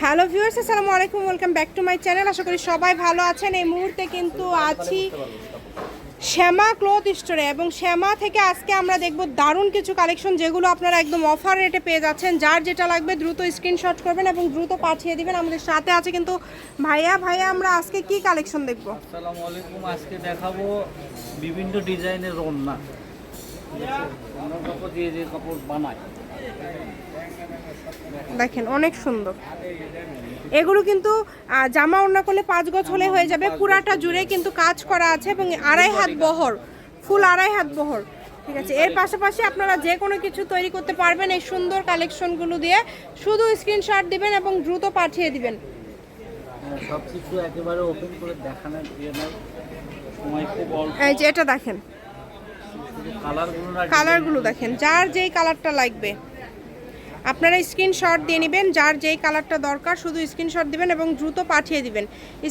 Hello viewers আসসালামু আলাইকুম welcome back to my channel আশা করি সবাই ভালো আছেন। এই মুহূর্তে কিন্তু আছি শ্যামা ক্লথ স্টোরে এবং শ্যামা থেকে আজকে আমরা দেখব দারুণ কিছু কালেকশন যেগুলো আপনারা একদম অফার রেটে পেয়ে যাচ্ছেন। যার যেটা লাগবে দ্রুত স্ক্রিনশট করবেন এবং দ্রুত পাঠিয়ে দিবেন। আমাদের সাথে আছে কিন্তু ভাইয়া। ভাইয়া, আমরা আজকে কি কালেকশন দেখব? আসসালামু আলাইকুম। আজকে দেখাবো বিভিন্ন ডিজাইনের ওড়না যে কাপড় বানায়। দেখেন অনেক সুন্দর। এগুলো কিন্তু জামা ওড়না করলে পাঁচ গজ হলে হয়ে যাবে। পুরাটা জুড়ে কিন্তু কাজ করা আছে এবং আড়াই হাত বহর ফুল আড়াই হাত বহর। ঠিক আছে এর পাশাপাশি আপনারা যে কোনো কিছু তৈরি করতে পারবেন এই সুন্দর কালেকশনগুলো দিয়ে। শুধু স্ক্রিনশট দিবেন এবং দ্রুত পাঠিয়ে দিবেন। সব একেবারে ওপেন করে দেখানোর সময় খুব অল্প। এই যে এটা দেখেন। কালারগুলো দেখেন যার যেই কালারটা লাগবে। আপনারা স্ক্রিনশট দিয়ে নেবেন, যার যেই কালারটা দরকার শুধু স্ক্রিনশট দিবেন এবং দ্রুত পাঠিয়ে দিবেন।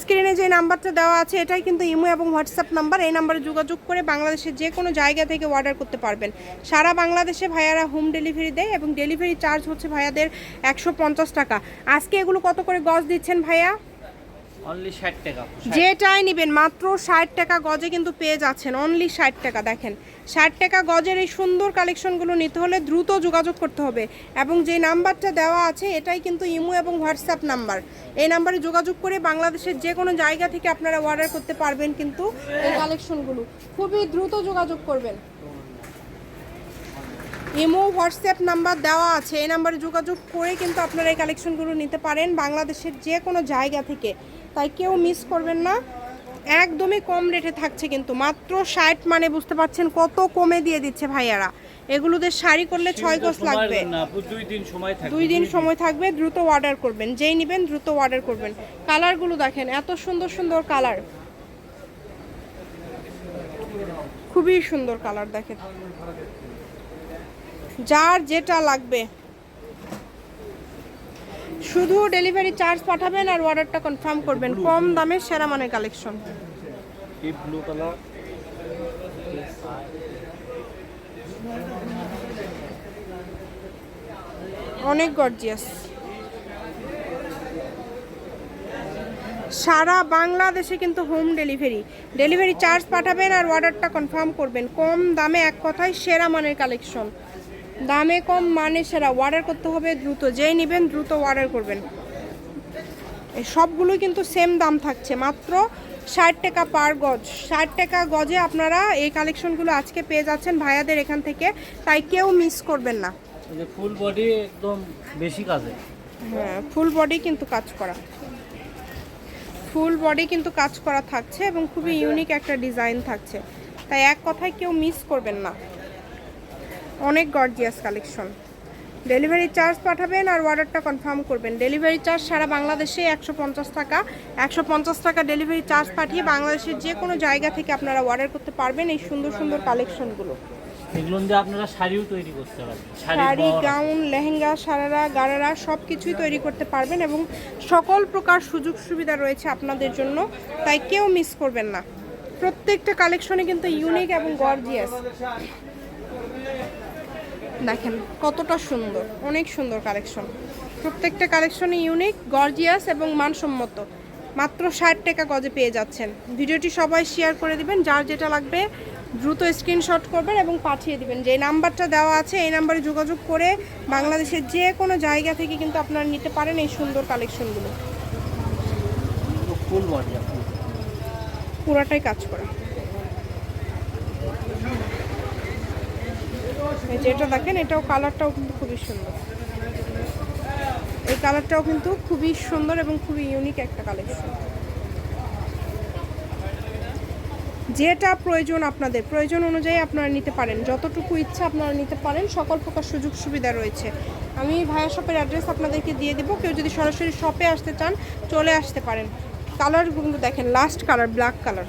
স্ক্রিনে যে নাম্বারটা দেওয়া আছে, এটাই কিন্তু ইমো এবং হোয়াটসঅ্যাপ নাম্বার। এই নাম্বারে যোগাযোগ করে বাংলাদেশের যে কোনো জায়গা থেকে অর্ডার করতে পারবেন। সারা বাংলাদেশে ভাইয়ারা হোম ডেলিভারি দেয় এবং ডেলিভারি চার্জ হচ্ছে ভাইয়াদের একশো পঞ্চাশ টাকা। আজকে এগুলো কত করে গজ দিচ্ছেন ভাইয়া? যেটাই নেবেন, মাত্র ষাট টাকা গজে কিন্তু পেয়ে যাচ্ছেন। অনলি ষাট টাকা, দেখেন। ষাট টাকা গজের এই সুন্দর কালেকশনগুলো নিতে হলে দ্রুত যোগাযোগ করতে হবে। এবং যে নাম্বারটা দেওয়া আছে, এটাই কিন্তু ইমো এবং হোয়াটসঅ্যাপ নাম্বার। এই নাম্বারে যোগাযোগ করে বাংলাদেশের যে কোনো জায়গা থেকে আপনারা অর্ডার করতে পারবেন কিন্তু এই কালেকশনগুলো। খুবই দ্রুত যোগাযোগ করবেন। ইমো হোয়াটসঅ্যাপ নাম্বার দেওয়া আছে। এই নাম্বারে যোগাযোগ করে কিন্তু আপনারা এই কালেকশনগুলো নিতে পারেন বাংলাদেশের যে কোনো জায়গা থেকে। তাই কেউ মিস করবেন না। একদমই কম রেটে থাকছে কিন্তু। মাত্র ষাট মানে বুঝতে পারছেন কত কমে দিয়ে দিচ্ছে ভাইয়ারা। এগুলোদের শাড়ি করলে ছয় গজ লাগবে। দুই দিন সময় থাকবে। দুই দিন সময় থাকবে দ্রুত অর্ডার করবেন। যেই নেবেন দ্রুত অর্ডার করবেন। কালারগুলো দেখেন এত সুন্দর সুন্দর কালার। খুবই সুন্দর কালার দেখেন। যার যেটা লাগবে। শুধু ডেলিভারি চার্জ পাঠাবেন আর অর্ডারটা কনফার্ম করবেন। কম দামে সেরা মানের কালেকশন অনেক গর্জিয়াস সারা বাংলাদেশে কিন্তু হোম ডেলিভারি ডেলিভারি চার্জ পাঠাবেন আর অর্ডারটা কনফার্ম করবেন। কম দামে এক কথায় সেরা মানের কালেকশন দামে কম মানে সেরা। অর্ডার করতে হবে দ্রুত। যেই নেবেন দ্রুত অর্ডার করবেন। এই সবগুলোই কিন্তু সেম দাম থাকছে। মাত্র ষাট টাকা পার গজ। ষাট টাকা গজে আপনারা এই কালেকশনগুলো আজকে পেয়ে যাচ্ছেন ভাইয়াদের এখান থেকে। তাই কেউ মিস করবেন না। ফুল বডি একদম বেশি কাজে। হ্যাঁ ফুল বডি কিন্তু কাজ করা। ফুল বডি কিন্তু কাজ করা থাকছে এবং খুবই ইউনিক একটা ডিজাইন থাকছে। তাই এক কথায় কেউ মিস করবেন না। অনেক গর্জিয়াস কালেকশন ডেলিভারি চার্জ পাঠাবেন আর অর্ডারটা কনফার্ম করবেন। ডেলিভারি চার্জ সারা বাংলাদেশে একশো পঞ্চাশ টাকা। একশো পঞ্চাশ টাকা ডেলিভারি চার্জ পাঠিয়ে বাংলাদেশের যে কোনো জায়গা থেকে আপনারা অর্ডার করতে পারবেন এই সুন্দর সুন্দর কালেকশনগুলো এগুলো দিয়ে আপনারা শাড়িও তৈরি করতে পারবেন। শাড়ি গাউন লেহেঙ্গা সারারা গারারা সব কিছুই তৈরি করতে পারবেন এবং সকল প্রকার সুযোগ সুবিধা রয়েছে আপনাদের জন্য তাই কেউ মিস করবেন না। প্রত্যেকটা কালেকশনে কিন্তু ইউনিক এবং গর্জিয়াস দেখেন কতটা সুন্দর অনেক সুন্দর কালেকশন। প্রত্যেকটা কালেকশনে ইউনিক গর্জিয়াস এবং মানসম্মত। মাত্র ষাট টাকা গজে পেয়ে যাচ্ছেন। ভিডিওটি সবাই শেয়ার করে দিবেন যার যেটা লাগবে দ্রুত স্ক্রিনশট করবেন এবং পাঠিয়ে দিবেন। যে নাম্বারটা দেওয়া আছে এই নাম্বারে যোগাযোগ করে বাংলাদেশের যে কোনো জায়গা থেকে কিন্তু আপনারা নিতে পারেন এই সুন্দর কালেকশনগুলো। পুরাটাই কাজ করা। যেটা দেখেন, এটাও কালারটাও কিন্তু খুবই সুন্দর। এই কালারটাও কিন্তু খুবই সুন্দর এবং খুবই ইউনিক একটা কালেকশন যেটা প্রয়োজন আপনাদের, প্রয়োজন অনুযায়ী আপনারা নিতে পারেন। যতটুকু ইচ্ছা আপনারা নিতে পারেন, সকল প্রকার সুযোগ সুবিধা রয়েছে। আমি ভাইয়া শপের অ্যাড্রেস আপনাদেরকে দিয়ে দেবো। কেউ যদি সরাসরি শপে আসতে চান, চলে আসতে পারেন। কালার কিন্তু দেখেন last colour black colour